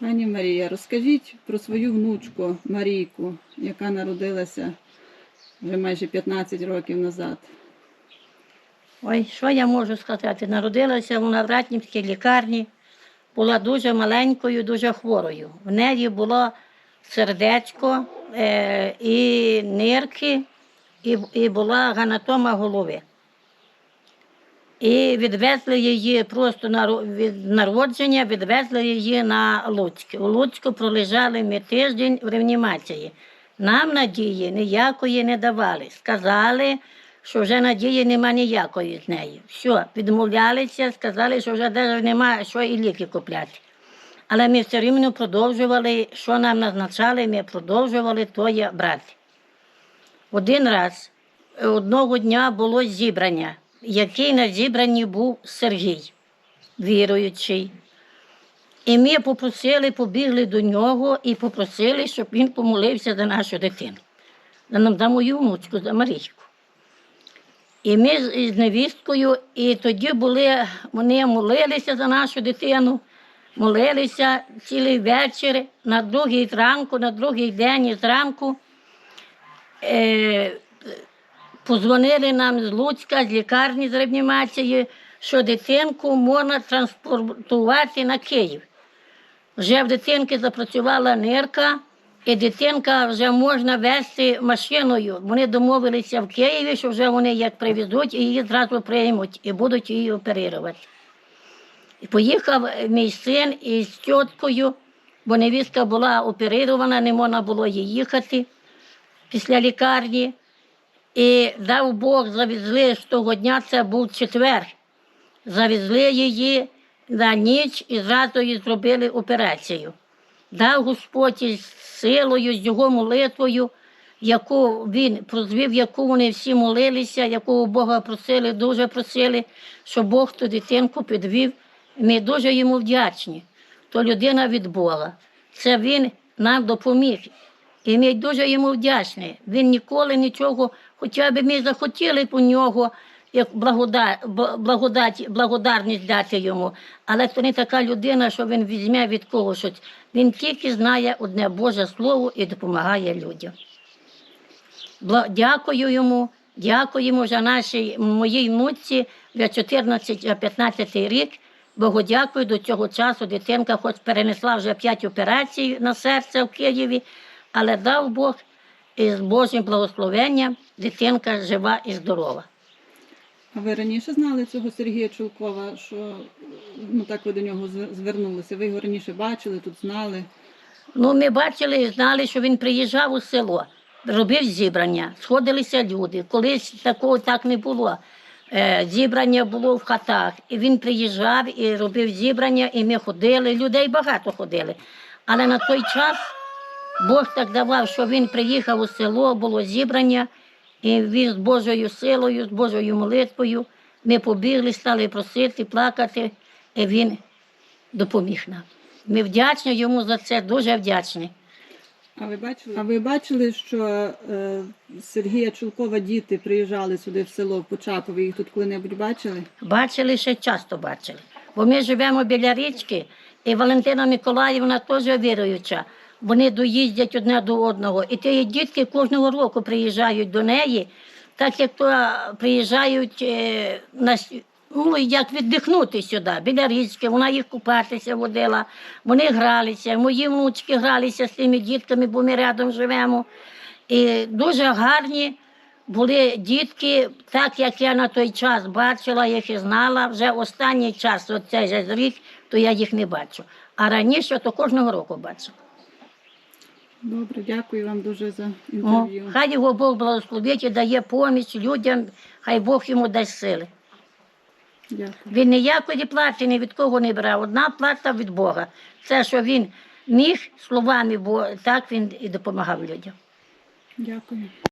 Пані Марія, розкажіть про свою внучку Марійку, яка народилася вже майже 15 років назад. Ой, що я можу сказати? Народилася вона в Ратнівській лікарні, була дуже маленькою, дуже хворою. В неї було сердечко е, і нирки, і, і була ганатома голови. І відвезли її просто на, від народження, відвезли її на Луцьк. У Луцьку пролежали ми тиждень в реанімації. Нам надії ніякої не давали. Сказали, що вже надії нема ніякої з неї. Все, відмовлялися, сказали, що вже навіть немає що і ліки купляти. Але ми все рівно продовжували, що нам назначали, ми продовжували то є брати. Один раз е, одного дня було зібрання, який на зібранні був Сергій, віруючий. І ми попросили, побігли до нього і попросили, щоб він помолився за нашу дитину, за мою внучку, за Марійку. І ми з невісткою, і тоді були, вони молилися за нашу дитину, молилися цілий вечір, на другий зранку, на другий день зранку. Е, Позвонили нам з Луцька, з лікарні з реанімації, що дитинку можна транспортувати на Київ. Вже в дитинки запрацювала нирка, і дитинка вже можна везти машиною. Вони домовилися в Києві, що вже вони як привезуть, і її зразу приймуть і будуть її оперувати. І поїхав мій син із тіткою, бо невістка була оперирована, не можна було їй їхати після лікарні. І дав Бог, завезли з того дня, це був четвер. Завезли її на ніч і зразу їй зробили операцію. Дав Господь із силою, з його молитвою, яку він прозвів, яку вони всі молилися, яку Бога просили, дуже просили, щоб Бог ту дитинку підвів. Ми дуже йому вдячні. То людина від Бога. Це він нам допоміг. І ми дуже йому вдячні. Він ніколи нічого, хоча б ми захотіли по нього, як благода, благодать, благодарність дати йому. Але це не така людина, що він візьме від когось. щось. Він тільки знає одне Боже Слово і допомагає людям. Бла- Дякую йому, дякуємо за нашій моїй внуці вже 14-15 рік. Богу дякую, до цього часу дитинка хоч перенесла вже 5 операцій на серце в Києві, але дав Бог і з Божим благословенням дитинка жива і здорова. А ви раніше знали цього Сергія Чулкова, що ну так ви до нього звернулися? Ви його раніше бачили, тут знали. Ну, ми бачили і знали, що він приїжджав у село, робив зібрання, сходилися люди. Колись такого так не було. Е, зібрання було в хатах, і він приїжджав і робив зібрання, і ми ходили. Людей багато ходили. Але на той час Бог так давав, що він приїхав у село, було зібрання, і він з Божою силою, з Божою молитвою. Ми побігли, стали просити, плакати, і він допоміг нам. Ми вдячні йому за це, дуже вдячні. А ви бачили? А ви бачили, що е, Сергія Чулкова діти приїжджали сюди в село в Почапові? Їх тут коли-небудь бачили? Бачили ще часто бачили. Бо ми живемо біля річки, і Валентина Миколаївна теж віруюча. Вони доїздять одне до одного. І ті дітки кожного року приїжджають до неї, так як то приїжджають е, на ну, як віддихнути сюди, біля річки, вона їх купатися водила, вони гралися, мої внучки гралися з тими дітками, бо ми рядом живемо. І дуже гарні були дітки, так як я на той час бачила їх і знала. Вже останній час, оцей рік, то я їх не бачу. А раніше то кожного року бачила. Добре, дякую вам дуже за О, інтерв'ю. хай його Бог благословить і дає поміч людям, хай Бог йому дасть сили. Дякую. Він ніякої плати ні від кого не брав. Одна плата від Бога. Це, що він міг словами, бо так він і допомагав людям. Дякую.